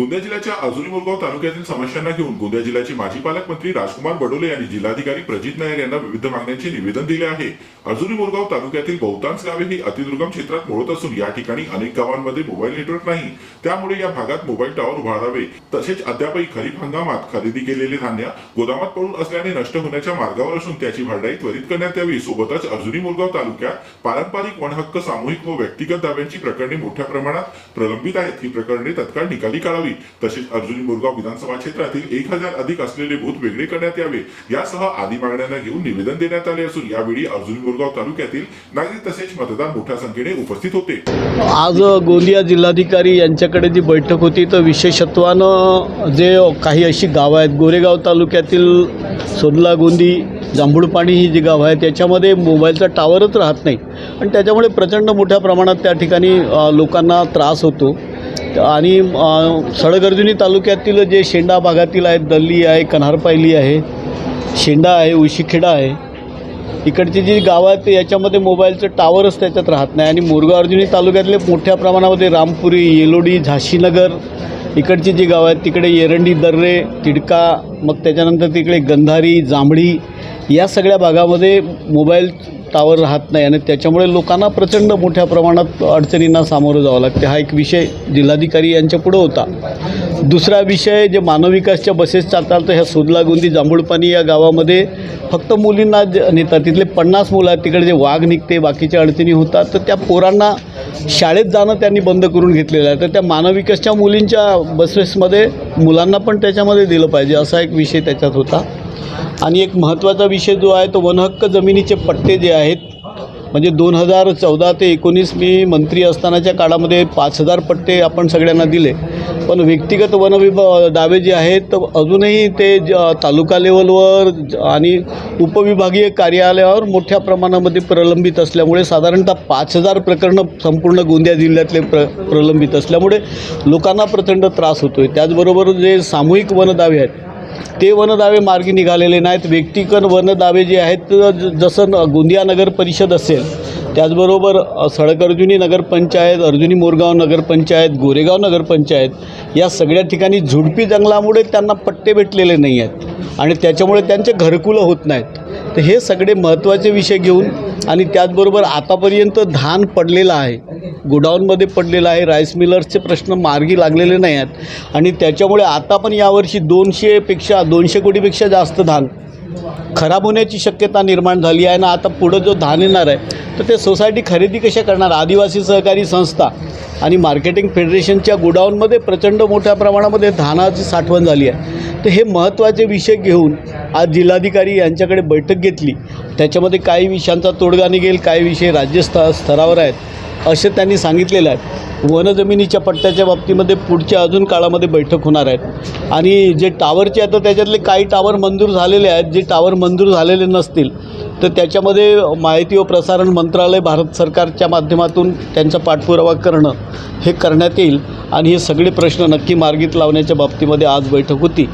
गोंदिया जिल्ह्याच्या आजुरी मुरगाव तालुक्यातील समस्यांना घेऊन गोंदिया जिल्ह्याचे माजी पालकमंत्री राजकुमार बडोले यांनी जिल्हाधिकारी प्रजित नायर यांना विविध मागण्यांचे निवेदन दिले आहे. अजुरी मुरगाव तालुक्यातील बहुतांश गावे ही अतिदुर्गम क्षेत्रात मोडत असून या ठिकाणी अनेक गावांमध्ये मोबाईल नेटवर्क नाही. त्यामुळे या भागात मोबाईल टॉवर उभारावे तसेच अद्यापही खरीप हंगामात खरेदी केलेले धान्य गोदामात पडून असल्याने नष्ट होण्याच्या मार्गावर असून त्याची भरडाई त्वरित करण्यात यावी. सोबतच अर्जुनी मुरगाव तालुक्यात पारंपरिक वनहक्क सामूहिक व व्यक्तिगत दाव्यांची प्रकरणे मोठ्या प्रमाणात प्रलंबित आहेत. ही प्रकरणे तत्काळ निकाली काढावी. तसेच अर्जुनी मुरगाव विधानसभा क्षेत्रातील एक हजार अधिक असलेले बूथ वेगळे करण्यात यावे. यासह आदी मागण्यांना घेऊन निवेदन देण्यात आले असून यावेळी अर्जुनी मुरगाव तालुक्यातील नागरिक तसेच मतदार मोठ्या संख्येने उपस्थित होते. आज गोंदिया जिल्हाधिकारी यांच्याकडे जी बैठक होती तर विशेषत्वानं जे काही अशी गावं आहेत गोरेगाव तालुक्यातील सोदला गोंदी जांभूळपाणी ही जी गावं आहेत त्याच्यामध्ये मोबाईलचा टावरच राहत नाही. आणि त्याच्यामुळे प्रचंड मोठ्या प्रमाणात त्या ठिकाणी लोकांना त्रास होतो. आणि सडगर्जुनी तालुक्यातील जे शेंडा भागातील आहेत दल्ली आहे कन्हारपायली आहे शेंडा आहे उशीखेडा आहे इकडची जी गावं आहेत याच्यामध्ये मोबाईलचं टावरच त्याच्यात राहत नाही. आणि मोरगाव अर्जुनी तालुक्यातले मोठ्या प्रमाणामध्ये रामपुरी येलोडी झाशीनगर इकडची जी गावं आहेत तिकडे एरंडी दर्रे तिडका मग त्याच्यानंतर तिकडे गंधारी जांभळी या सगळ्या भागामध्ये मोबाईल टावर राहत नाही आणि त्याच्यामुळे लोकांना प्रचंड मोठ्या प्रमाणात अडचणींना सामोरं जावं लागते. हा एक विषय जिल्हाधिकारी यांच्या पुढं होता. दुसरा विषय जे मानवविकासच्या बसेस चालतात तर ह्या सोदला जांभूळपाणी या गावामध्ये फक्त मुलींना ज- नेतात तिथले पन्नास मुलं आहेत तिकडे जे वाघ निघते बाकीच्या अडचणी होतात तर त्या पोरांना शाळेत जाणं त्यांनी बंद करून घेतलेलं आहे. तर त्या मानविकासच्या मुलींच्या बसेसमध्ये मुलांना पण त्याच्यामध्ये दिलं पाहिजे असा एक विषय त्याच्यात होता. आणि एक महत्त्वाचा विषय जो आहे तो वनहक्क जमिनीचे पट्टे जे आहेत म्हणजे दोन हजार चौदा ते एकोणीस मी मंत्री असतानाच्या काळामध्ये पाच हजार पट्टे आपण सगळ्यांना दिले. पण व्यक्तिगत वनविभा दावे जे आहेत तर अजूनही ते ज तालुका लेवलवर ज- आणि उपविभागीय कार्यालयावर मोठ्या प्रमाणामध्ये प्रलंबित असल्यामुळे साधारणतः पाच हजार प्रकरणं संपूर्ण गोंदिया जिल्ह्यातले प्र प्रलंबित असल्यामुळे लोकांना प्रचंड त्रास होतो आहे त्याचबरोबर जे सामूहिक वनदावे आहेत ते वनदावे मार्गी निघालेले नाहीत. व्यक्तिगत वनदावे जे आहेत ज- जसं न- गोंदिया नगर परिषद असेल त्याचबरोबर अ, नगरपंचायत अर्जुनी मोरगाव नगरपंचायत गोरेगाव नगरपंचायत या सगळ्या ठिकाणी झुडपी जंगलामुळे त्यांना पट्टे भेटलेले नाही आहेत आणि त्याच्यामुळे त्यांचे घरकुलं होत नाहीत. तर हे सगळे महत्त्वाचे विषय घेऊन आणि त्याचबरोबर आतापर्यंत धान पडलेलं आहे गोडाऊनमध्ये पडलेलं आहे राईस मिलर्सचे प्रश्न मार्गी लागलेले नाही आहेत आणि त्याच्यामुळे आता पण यावर्षी दोनशेपेक्षा दोनशे कोटीपेक्षा जास्त धान खराब होण्याची शक्यता निर्माण झाली आहे ना आता पुढं जो धान येणार आहे तर ते सोसायटी खरेदी कशा करणार? आदिवासी सहकारी संस्था आणि मार्केटिंग फेडरेशनच्या गोडाऊनमध्ये प्रचंड मोठ्या प्रमाणामध्ये धानाची साठवण झाली आहे. तर हे महत्त्वाचे विषय घेऊन आज जिल्हाधिकारी यांच्याकडे बैठक घेतली. त्याच्यामध्ये काही विषयांचा तोडगा निघेल काही विषय राज्यस्त स्तरावर आहेत. असे त्यांनी सांगितलेलं आहे. वनजमिनीच्या पट्ट्याच्या बाबतीमध्ये पुढच्या अजून काळामध्ये बैठक होणार आहेत. आणि जे टावरचे आहेत तर त्याच्यातले काही टावर मंजूर झालेले आहेत. जे टावर मंजूर झालेले नसतील तर त्याच्यामध्ये माहिती व प्रसारण मंत्रालय भारत सरकारच्या माध्यमातून त्यांचा पाठपुरावा करणं हे करण्यात येईल. आणि हे सगळे प्रश्न नक्की मार्गीत लावण्याच्या बाबतीमध्ये आज बैठक होती.